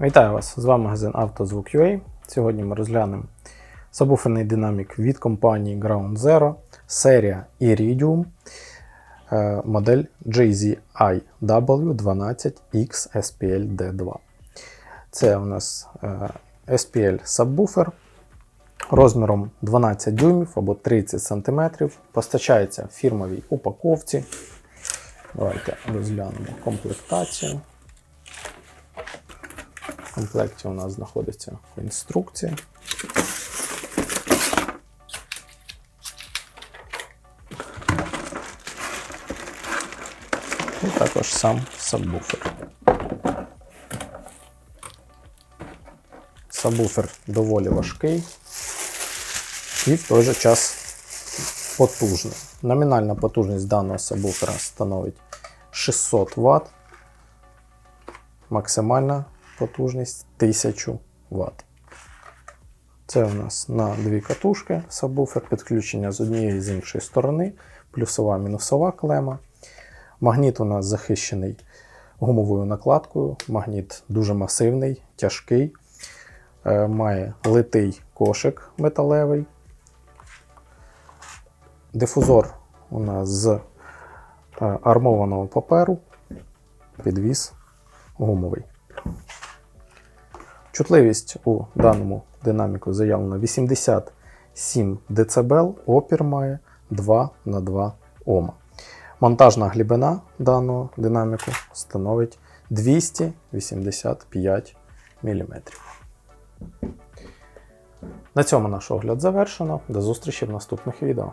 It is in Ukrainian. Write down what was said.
Вітаю вас! З вами магазин «Автозвук.UA». Сьогодні ми розглянемо сабвуферний динамік від компанії Ground Zero, серія Iridium, е, модель JZI-W12X SPL-D2. Це у нас е, SPL сабвуфер розміром 12 дюймів або 30 см. Постачається в фірмовій упаковці. Давайте розглянемо комплектацію. Комплекті у нас знаходиться інструкція. І також сам сабвуфер. Сабвуфер доволі важкий і в той же час потужний. Номінальна потужність даного сабвуфера становить 600 Вт, максимальна потужність 1000 Вт. Це у нас на дві катушки сабвуфер, підключення з однієї і з іншої сторони, плюсова мінусова клема. Магніт у нас захищений гумовою накладкою. Магніт дуже масивний, тяжкий, е, має литий кошик металевий. Дифузор у нас з е, армованого паперу, підвіз гумовий. Чутливість у даному динаміку заявлено 87 дБ, опір має 2 на 2 Ома. Монтажна глибина даного динаміку становить 285 мм. На цьому наш огляд завершено. До зустрічі в наступних відео.